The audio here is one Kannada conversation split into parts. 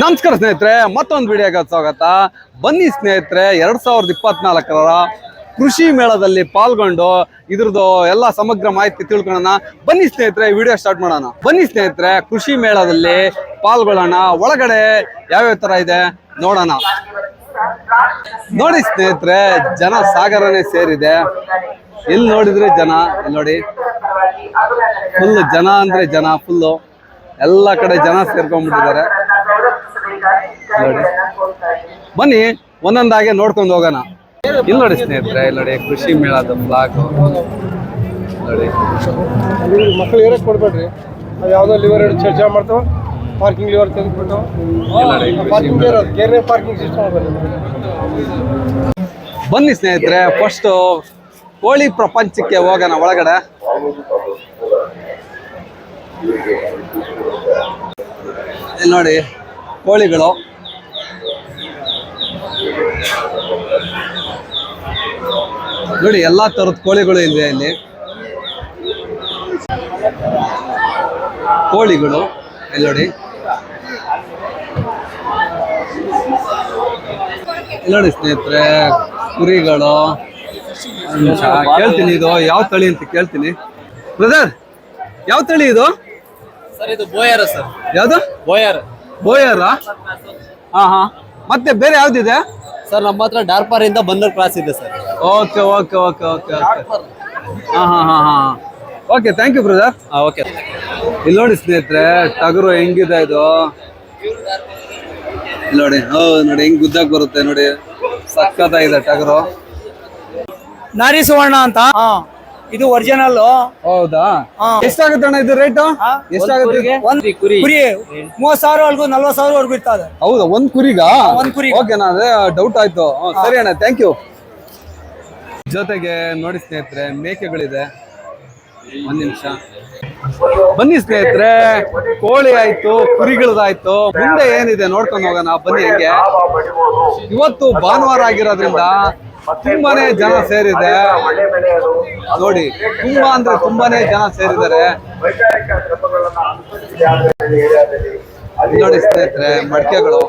ನಮಸ್ಕಾರ ಸ್ನೇಹಿತರೆ, ಮತ್ತೊಂದು ವಿಡಿಯೋಗೆ ಸ್ವಾಗತ. ಬನ್ನಿ ಸ್ನೇಹಿತರೆ, ಎರಡು ಸಾವಿರದ ಇಪ್ಪತ್ನಾಲ್ಕರ ಕೃಷಿ ಮೇಳದಲ್ಲಿ ಪಾಲ್ಗೊಂಡು ಇದ್ರದ್ದು ಎಲ್ಲ ಸಮಗ್ರ ಮಾಹಿತಿ ತಿಳ್ಕೊಳ್ಳೋಣ. ಬನ್ನಿ ಸ್ನೇಹಿತರೆ ವಿಡಿಯೋ ಸ್ಟಾರ್ಟ್ ಮಾಡೋಣ. ಬನ್ನಿ ಸ್ನೇಹಿತರೆ, ಕೃಷಿ ಮೇಳದಲ್ಲಿ ಪಾಲ್ಗೊಳ್ಳೋಣ. ಒಳಗಡೆ ಯಾವ್ಯಾವ ತರ ಇದೆ ನೋಡೋಣ. ನೋಡಿ ಸ್ನೇಹಿತರೆ ಜನ ಸಾಗರನೇ ಸೇರಿದೆ. ಎಲ್ಲಿ ನೋಡಿದ್ರೆ ಜನ? ನೋಡಿ? ಫುಲ್ ಜನ ಅಂದ್ರೆ ಜನ ಫುಲ್ಲು ಎಲ್ಲ ಕಡೆ ಜನ ಸೇರ್ಕೊಂಡ್ಬಿಟ್ಟಿದ್ದಾರೆ. ಬನ್ನಿ ಒಂದೊಂದಾಗೆ ನೋಡ್ಕೊಂಡು ಹೋಗೋಣ. ಇಲ್ಲಿ ನೋಡಿ ಸ್ನೇಹಿತರೆ ಇಲ್ಲಿ ನೋಡಿ ಕೃಷಿ ಮೇಳದ ಬ್ಲಾಕ್ ನೋಡಿ. ಮಕ್ಕಳು ಏರಕ್ ಕೊಡ್ಬೇಡ್ರಿ ಅದು ಯಾವುದೋ ಲಿವರ್ ಎರಡು ಚರ್ಚೆ ಮಾಡ್ತಾವ. ಪಾರ್ಕಿಂಗ್ ಲಿವರ್ ತೆಗೆದ್ಬಿಟ್ಟು. ಪಾರ್ಕಿಂಗ್ ಪಾರ್ಕಿಂಗ್ ಸಿಸ್ಟಮ್ ಬನ್ನಿ ಸ್ನೇಹಿತರೆ ಫಸ್ಟ್ ಕೋಳಿ ಪ್ರಪಂಚಕ್ಕೆ ಹೋಗೋಣ ಒಳಗಡೆ. ಇಲ್ಲಿ ನೋಡಿ ಕೋಳಿಗಳು. ನೋಡಿ ಎಲ್ಲಾ ತರದ ಕೋಳಿಗಳು ಇದೆ ಇಲ್ಲಿ. ಕೋಳಿಗಳು ಇಲ್ಲಿ ನೋಡಿ. ನೋಡಿ ಸ್ನೇಹಿತರೆ ಕುರಿಗಳು. ಕೇಳ್ತೀನಿ ಇದು ಯಾವ ತಳಿ ಅಂತ ಕೇಳ್ತೀನಿ. ಬ್ರದರ್ ಯಾವ ತಳಿ ಇದು? ಸರ್ ಇದು ಬೋಯರ ಸರ್. ಯಾವ್ದು? ಬೋಯರ್. ಬೋಯರ? ಹಾ ಹಾ. ಮತ್ತೆ ಬೇರೆ ಯಾವ್ದಿದೆ? ಸರ್ ನಮ್ಮ ಹತ್ರ ಡಾರ್ಪರ್ ಇಂದ ಬಂದರ್ ಕ್ರಾಸ್ ಇದೆ sir. Okay okay okay okay okay. ಹಾ ಹಾ ಹಾ ಹಾ. Okay thank you brother okay. ಇಲ್ಲಿ ನೋಡಿ ಸ್ನೇಹಿತರೆ ಟಗರು ಹೆಂಗಿದೆ ಇದು? ಇಲ್ಲಿ ನೋಡಿ ಹೌದು ನೋಡಿ ಹೆಂಗ್ ಗುದ್ದಾಗ ಬರುತ್ತೆ ನೋಡಿ. ಸಖತ್ತಾಗಿದೆ ಟಗರು. ನಾರಿ ಸುವರ್ಣ ಅಂತ ಇದು ಒರಿಜಿನಲ್ ಹೌದಾ. ಎಷ್ಟಾಗುತ್ತೆ ಅಣ್ಣ ಇದು ರೇಟ್ ಎಷ್ಟಾಗುತ್ತೆ? ಒಂದ್ ಕುರಿ. ಕುರಿ. ಮೂವತ್ ಸಾವಿರವರೆಗೂ ನಲ್ವತ್ ಸಾವಿರವರೆಗೂ ಇರ್ತದೆ. ಹೌದಾ? ಒಂದ್ ಕುರಿಗ? ಒಂದ್ ಕುರಿ. ಓಕೆ ಅದೇ ಡೌಟ್ ಆಯ್ತು. ಹ್ಮ್, ಸರಿ ಅಣ್ಣ ಥ್ಯಾಂಕ್ ಯು ಜೊತೆಗೆ ನೋಡಿ ಸ್ನೇಹಿತರೆ ಮೇಕೆಗಳಿದೆ. ಒಂದ್ ನಿಮಿಷ. ಬನ್ನಿ ಸ್ನೇಹಿತರೆ ಕೋಳಿ ಆಯ್ತು ಕುರಿಗಳದಾಯ್ತು. ಮುಂದೆ ಏನಿದೆ ನೋಡ್ಕೊಂಡು ಹೋಗೋಣ. ಬನ್ನಿ ಹಂಗೆ. ಇವತ್ತು ಭಾನುವಾರ ಆಗಿರೋದ್ರಿಂದ ತುಂಬಾನೇ ಜನ ಸೇರಿದೆ. ನೋಡಿ ತುಂಬಾ ಅಂದ್ರೆ ತುಂಬಾನೇ ಜನ ಸೇರಿದ್ದಾರೆ. ನೋಡಿ ಸ್ನೇಹಿತರೆ ಮಡಿಕೆಗಳು.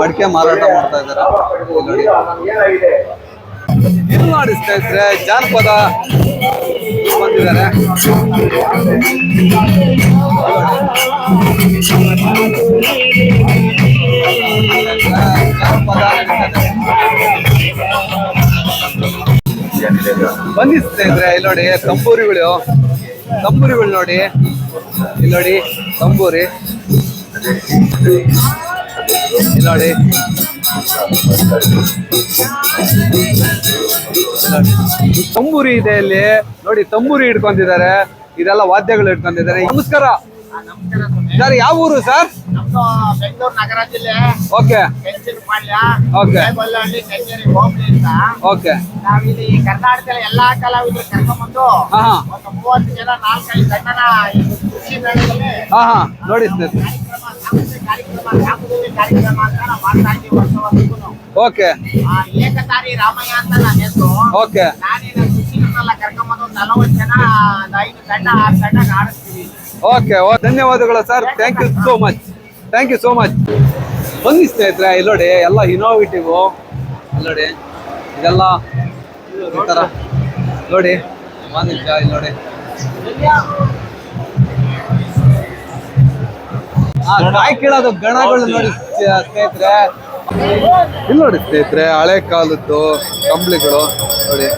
ಮಡಿಕೆ ಮಾರಾಟ ಮಾಡ್ತಾ ಇದ್ದಾರೆ. ಇಲ್ಲಿ ನೋಡಿ. ಇಲ್ಲಿ ನೋಡಿ ಸ್ನೇಹಿತರೆ ಜಾನಪದ ಬಂದಿದ್ದಾರೆ. ಬನ್ನಿ ಸ್ನೇಹಿತರೆ ಇಲ್ಲಿ ನೋಡಿ, ತಂಬೂರಿಗಳು. ತಂಬೂರಿಗಳು ನೋಡಿ. ಇಲ್ಲಿ ನೋಡಿ, ತಂಬೂರಿ. ಇಲ್ಲಿ ನೋಡಿ. ತಂಬೂರಿ ಇದೆ ಇಲ್ಲಿ. ನೋಡಿ, ತಂಬೂರಿ ಹಿಡ್ಕೊಂಡಿದ್ದಾರೆ. ಇದೆಲ್ಲ ವಾದ್ಯಗಳು ಇಟ್ಕೊಂಡಿದ್ದಾರೆ ನಮಸ್ಕಾರ. ಸರ್. ಯಾವ ಊರು ಸರ್? ಬೆಂಗಳೂರು ನಗರ ಜಿಲ್ಲೆ. ಓಕೆ. ಓಕೆ. ಓಕೆ. ನಾವಿಲ್ಲಿ ಕರ್ನಾಟಕದಲ್ಲಿ ಎಲ್ಲಾ ಕಲಾವಿದರು ಕರ್ಕೊಂಡ್ಬಂದು ಒಂದು ಮೂವತ್ತು ಜನ ನಾಲ್ಕೈದು ಜನ ಕೃಷಿ ಮೇಳದಲ್ಲಿ ನೋಡಿ ವರ್ಷಕ್ಕೂ ಓಕೆ. ಏಕತಾರಿ ರಾಮಯ್ಯ ಅಂತ ನನ್ನ ಹೆಸರು. ಓಕೆ. ನಾನೇನು ಕೃಷಿ ಕರ್ಕೊಂಡ್ಬಂದು ಒಂದು ನಲವತ್ತು ಜನ ಐದು ತಂಡ ಆರು ತಂಡ ಆಡಿಸ್ತೀವಿ ಓಕೆ ಧನ್ಯವಾದಗಳು sir thank you so much thank you so much ಬನ್ನಿ ಸ್ನೇಹಿತರೆ ಇಲ್ಲಿ ನೋಡಿ ಎಲ್ಲ ಇನೋವೇಟಿವ್ ನೋಡಿ ಇದೆಲ್ಲ ಈ ಥರ ನೋಡಿ ನಿಮಿಷ ಇಲ್ಲಿ ನೋಡಿ ಕಾಯಿ ಕೀಳೋದು ಗಣಗಳು ನೋಡಿ ಸ್ನೇಹಿತರೆ. ಇಲ್ಲಿ ನೋಡಿ ಸ್ನೇಹಿತರೆ, ಹಳೆ ಕಾಲದ್ದು ಕಂಬ್ಳಿಗಳು. ನೋಡಿ.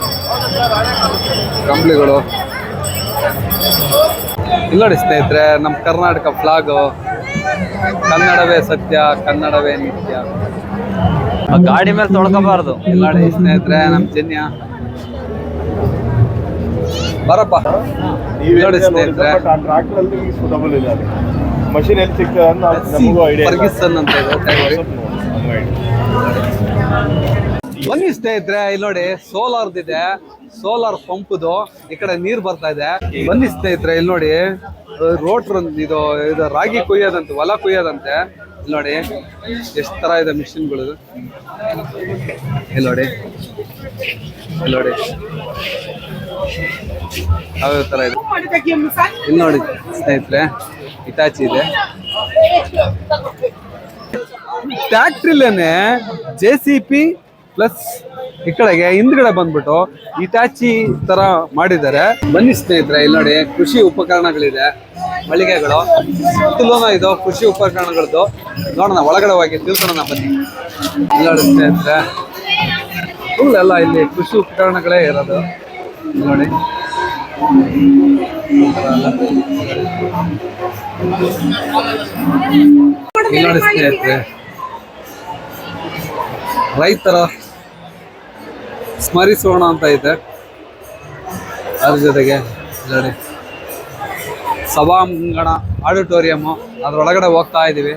ಕಂಬ್ಳಿಗಳು. ಇಲ್ಲಿ ನೋಡಿ ಸ್ನೇಹಿತರೆ ನಮ್ಮ ಕರ್ನಾಟಕ ಫ್ಲಾಗು ಕನ್ನಡವೇ ಸತ್ಯ ಕನ್ನಡವೇ ನಿತ್ಯ. ಗಾಡಿ ಮೇಲೆ ತೊಳ್ಕೋಬಾರ್ದು. ಇಲ್ಲಿ ನೋಡಿ ಸ್ನೇಹಿತರೆ ನಮ್ಮ ಚಿನ್ಯ. ಬರಪ್ಪ. ಇಲ್ಲೋಡಿ ನೋಡಿ ಸ್ನೇಹಿತರೆ. ಮಷಿನ್ ಎಲ್ಲಿ ಸಿಗ್ತದೆ ಅಂತ ನಮಗೂ ಐಡಿಯಾ ಫರ್ಗಿಸನ್ ಅಂತ ಇದು. ಬನ್ನಿ ಸ್ನೇಹಿತರೆ, ಇಲ್ಲಿ ನೋಡಿ ಸೋಲಾರ್ದಿದೆ. ಸೋಲಾರ್ ಪಂಪ್ದು ಈ ಕಡೆ ನೀರ್ ಬರ್ತಾ ಇದೆ. ಬನ್ನಿ ಸ್ನೇಹಿತರೆ, ಇಲ್ಲಿ ನೋಡಿ ರೋಟ್ರ್ ಇದು ಇದು ರಾಗಿ ಕುಯ್ಯೋದಂತೆ, ಹೊಲ ಕುಯ್ಯೋದಂತೆ. ಇಲ್ಲಿ ನೋಡಿ, ಎಷ್ಟು ತರ ಇದೆ ಮಿಷಿನ್ಗಳು. ಇಲ್ಲಿ ನೋಡಿ ಇಲ್ಲಿ ನೋಡಿ. ಯಾವ್ಯಾವ ತರ ಇದೆ? ಇಲ್ಲಿ ನೋಡಿ ಸ್ನೇಹಿತರೆ ಇಟಾಚಿ ಇದೆ. ಟ್ಯಾಕ್ಟ್ರಿಲೇನೆ ಜೆ ಸಿ ಪಿ ಪ್ಲಸ್ ಈ ಕಡೆಗೆ ಹಿಂದ್ಗಡೆ ಬಂದ್ಬಿಟ್ಟು ಇಟಾಚಿ ತರ ಮಾಡಿದ್ದಾರೆ. ಬನ್ನಿ ಸ್ನೇಹಿತರೆ, ಇಲ್ಲಿ ನೋಡಿ, ಕೃಷಿ ಉಪಕರಣಗಳಿದೆ, ಮಳಿಗೆಗಳು. ಸುತ್ತಲೂ ಇದು ಕೃಷಿ ಉಪಕರಣಗಳದ್ದು. ನೋಡೋಣ, ಒಳಗಡೆ ಹೋಗಿ ತಿಳ್ಕೊಳ್ಳೋಣ ಬನ್ನಿ. ಇಲ್ಲಿ ನೋಡಿ ಸ್ನೇಹಿತರೆ ಎಲ್ಲ ಇಲ್ಲಿ ಕೃಷಿ ಉಪಕರಣಗಳೇ ಇರೋದು. ನೋಡಿ. ಇಲ್ಲಿ ನೋಡಿ ಸ್ನೇಹಿತರೆ, ರೈತರ ಸ್ಮರಿಸೋಣ ಅಂತ ಇದೆ. ಅದ್ರ ಜೊತೆಗೆ ನೋಡಿ. ಸಭಾಂಗಣ ಆಡಿಟೋರಿಯಮ್ಮು ಅದ್ರೊಳಗಡೆ ಹೋಗ್ತಾ ಇದ್ದೀವಿ.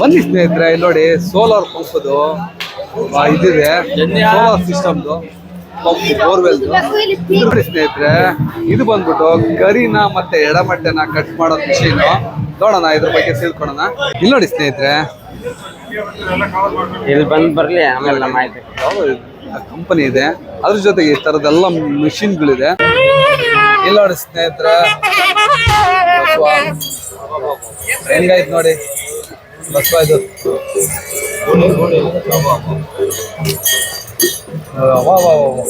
ಬನ್ನಿ ಸ್ನೇಹಿತರೆ ಇಲ್ಲಿ ನೋಡಿ ಸೋಲಾರ್ ಪಂಪ್ದು ಇದಿದೆ. ಸೋಲಾರ್ ಸಿಸ್ಟಮ್ದು ಪಂಪ್ ಬೋರ್ವೆಲ್ ನೋಡಿ ಸ್ನೇಹಿತರೆ ಇದು ಬಂದ್ಬಿಟ್ಟು ಕರಿನ ಮತ್ತೆ ಎಡಮಟ್ಟೆನ ಕಟ್ ಮಾಡೋ ಮಿಷಿನ್ ನೋಡೋಣ ಇದ್ರ ಬಗ್ಗೆ ತಿಳ್ಕೊಳೋಣ. ಇಲ್ಲಿ ನೋಡಿ ಸ್ನೇಹಿತರೆ. ಇಲ್ಲಿ ಬಂದ್ ಬರ್ಲಿ ಆಮೇಲೆ ನಮ್ಮ ಕಂಪನಿ ಇದೆ. ಅದ್ರ ಜೊತೆಗೆ ಈ ತರದೆಲ್ಲ ಮಿಷಿನ್ಗಳಿದೆ ಇಲ್ಲಿ ನೋಡಿ ಸ್ನೇಹಿತರೆ. ಹೆಂಗಾಯ್ತು ನೋಡಿ? ಬಸವ ಇದು. ವಾ, ವಾ, ವಾ.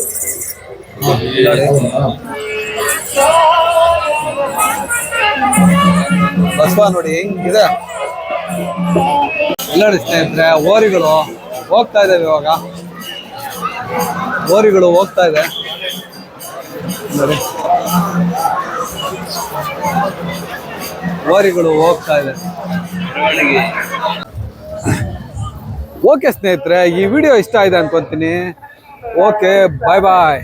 ಬಸವ ನೋಡಿ ಹೆಂಗಿದೆ? ನೋಡಿ ಸ್ನೇಹಿತರೆ ಓರಿಗಳು ಹೋಗ್ತಾ ಇದ್ದಾವೆ ಇವಾಗ. ಓರಿಗಳು ಹೋಗ್ತಾ ಇದೆ. ನೋಡಿ. ಓರಿಗಳು ಹೋಗ್ತಾ ಇದೆ. ಓಕೆ ಸ್ನೇಹಿತರೆ ಈ ವಿಡಿಯೋ ಇಷ್ಟ ಆಗಿದೆ ಅನ್ಕೊಂತೀನಿ. ಓಕೆ ಬಾಯ್ ಬಾಯ್